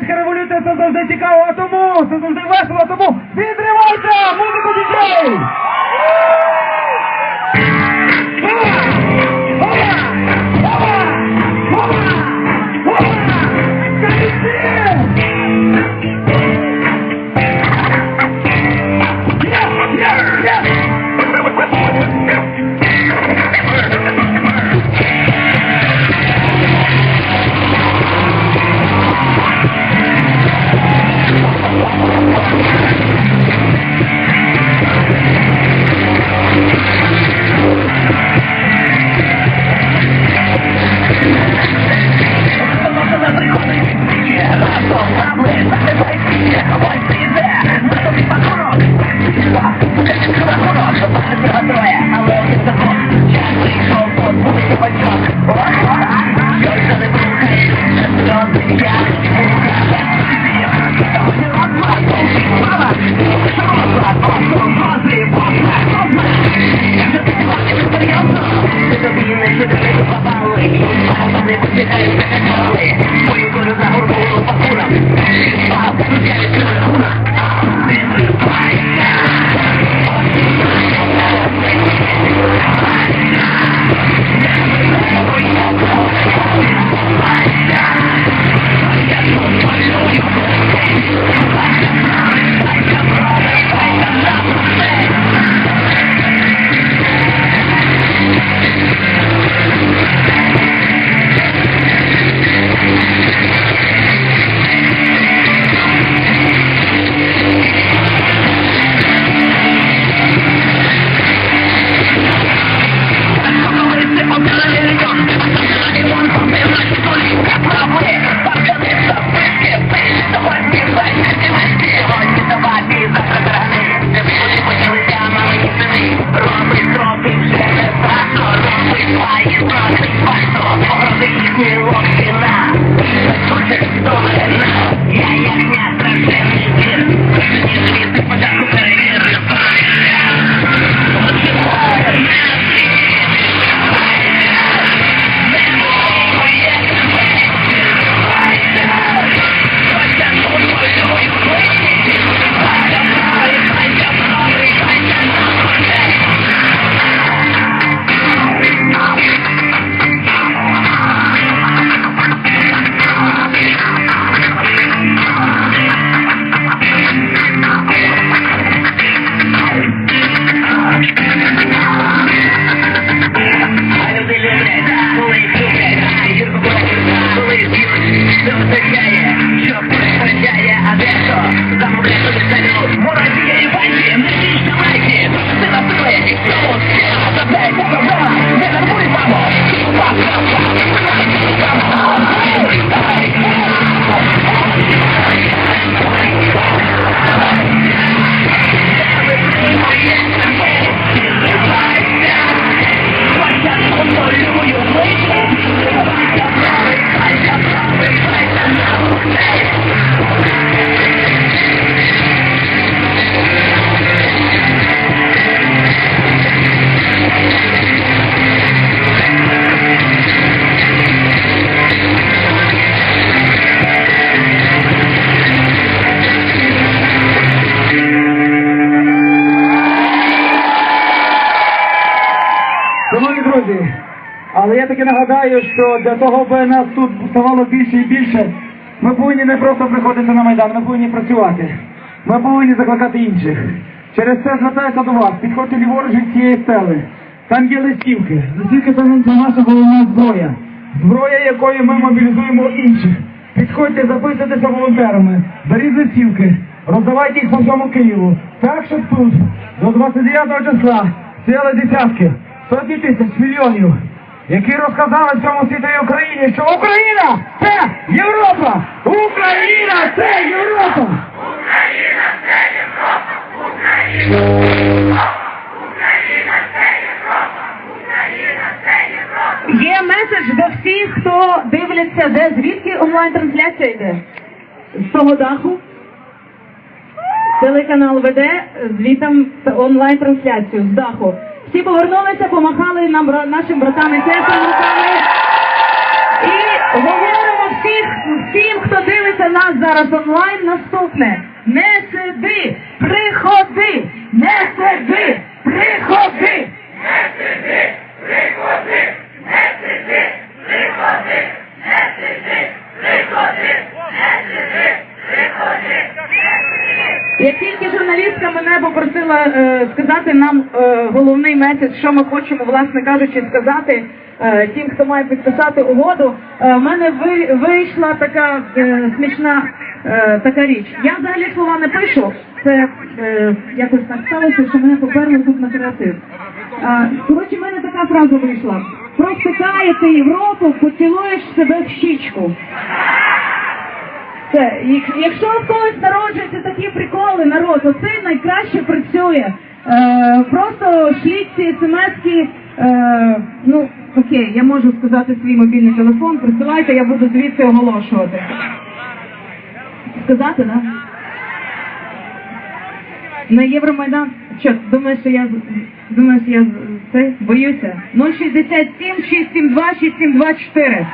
Українська революція це завжди цікаво, а тому це завжди весело, тому відривайте музику дітей! Шановні друзі, але я таки нагадаю, що для того, аби нас тут ставало більше і більше, ми повинні не просто приходити на Майдан, ми повинні працювати. Ми повинні закликати інших. Через це звертаюся до вас, підходьте ліворуч від цієї стели. Там є листівки. Листівки це наша головна зброя. Зброя, якою ми мобілізуємо інших. Підходьте, записуйтеся волонтерами, беріть листівки, роздавайте їх по всьому Києву. Так, щоб тут до 29 числа стояли десятки, сотні тисяч, мільйонів, які розказали всьому світові Україні, що Україна це Європа! Україна це Європа! Україна – це Європа! Україна – це Європа! Є меседж до всіх, хто дивляться, де звідки онлайн-трансляція йде. З того даху. Телеканал веде звітом онлайн-трансляцію з даху. Всі повернулися, помахали нам нашим братам і сестрам руками. І говоримо всіх, всім, хто дивиться нас зараз онлайн, наступне. Не сиди, приходи, не сиди, приходи. Як тільки журналістка мене попросила е, сказати нам е, головний що ми хочемо, власне кажучи, сказати е, тим, хто має підписати угоду, е, в мене ви, вийшла така е, смішна е, така річ. Я взагалі слова не пишу. Це е, якось так сталося, що мене поперли тут на креатив. Е, коротше, в мене така фраза вийшла. Просто каяти Європу, поцілуєш себе в щічку. Це, якщо в когось народжуються такі приколи, народ, оце найкраще працює. Е, просто шліть ці смс-ки, е, ну, окей, я можу сказати свій мобільний телефон, присилайте, я буду звідси оголошувати. Сказати, да? На Євромайдан? Що, думаєш, що я з- думаєш, я це боюся? 067 672 6724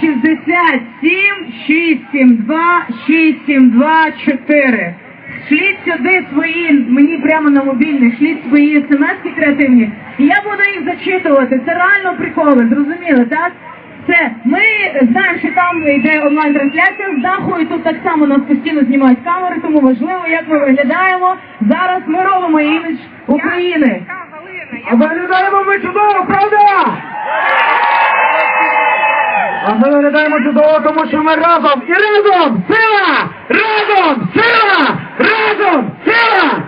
067 672 6724. Шліть сюди свої, мені прямо на мобільний, шліть свої смс креативні. І я буду їх зачитувати. Це реально приколи, зрозуміли, так? Це ми знаємо, що там йде онлайн-трансляція з даху, і тут так само нас постійно знімають камери, тому важливо, як ми виглядаємо. Зараз ми робимо імідж України. А виглядаємо ми чудово, правда? А ми виглядаємо чудово, тому що ми разом і разом сила! Разом сила! Разом сила!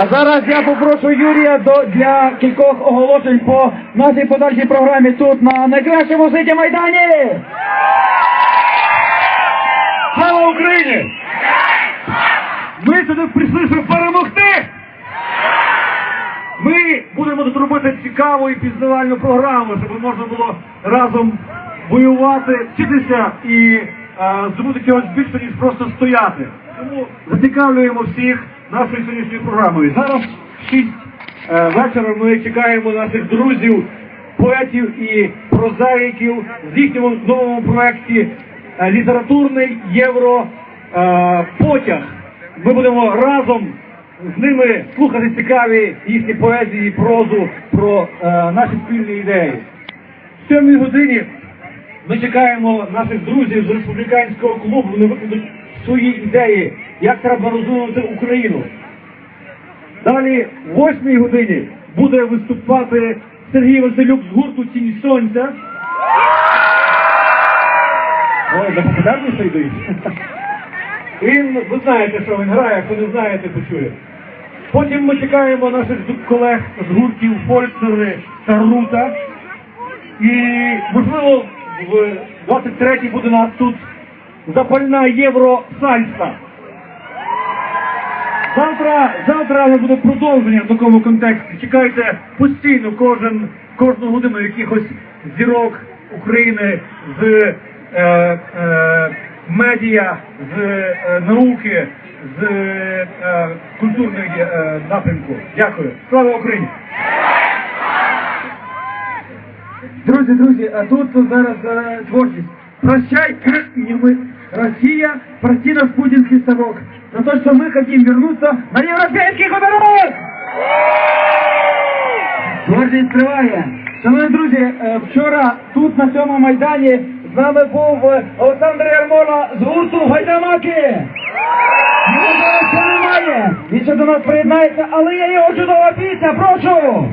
А зараз я попрошу Юрія до, для кількох оголошень по нашій подальшій програмі тут на найкращому ситі Майдані! Слава Україні! Ми сюди прийшли, щоб перемогти! Ми будемо тут робити цікаву і пізнавальну програму, щоб можна було разом воювати, вчитися і е, здобути чогось більше, ніж просто стояти. Тому зацікавлюємо всіх нашою сьогоднішньою програмою. Зараз в 6 е, вечора ми чекаємо наших друзів, поетів і прозаїків з їхньому новому проєкті е, літературний євро е. Ми будемо разом з ними слухати цікаві їхні поезії, прозу про е, наші спільні ідеї. В сьомій годині ми чекаємо наших друзів з республіканського клубу. Вони викладуть свої ідеї, як треба розвинути Україну. Далі, в восьмій годині, буде виступати Сергій Василюк з гурту Тінь Сонця. Ой, не популярніше йдуть. Він, ви знаєте, що він грає, хто не знаєте, почує. Потім ми чекаємо наших колег з гуртів Фольцери та Рута. І, можливо, в 23-й буде у нас тут запальна євросальса. Завтра, завтра нас буде продовження в такому контексті. Чекайте постійно кожен, кожну годину якихось зірок України з е, е, медіа, з е, науки, з е, культурного е, напрямку. Дякую. Слава Україні! Друзі, друзі, а тут зараз е, творчість. Прощай, мы, Россия, прости нас путинский совок, за то, что мы хотим вернуться на европейский хуторок! Творчість триває. Шановні друзі, е, вчора тут на цьому майдані з нами був е, Олександр Ярмола з гурту Гайдамаки. Його немає. Він ще до нас приєднається, але є його чудова пісня, прошу!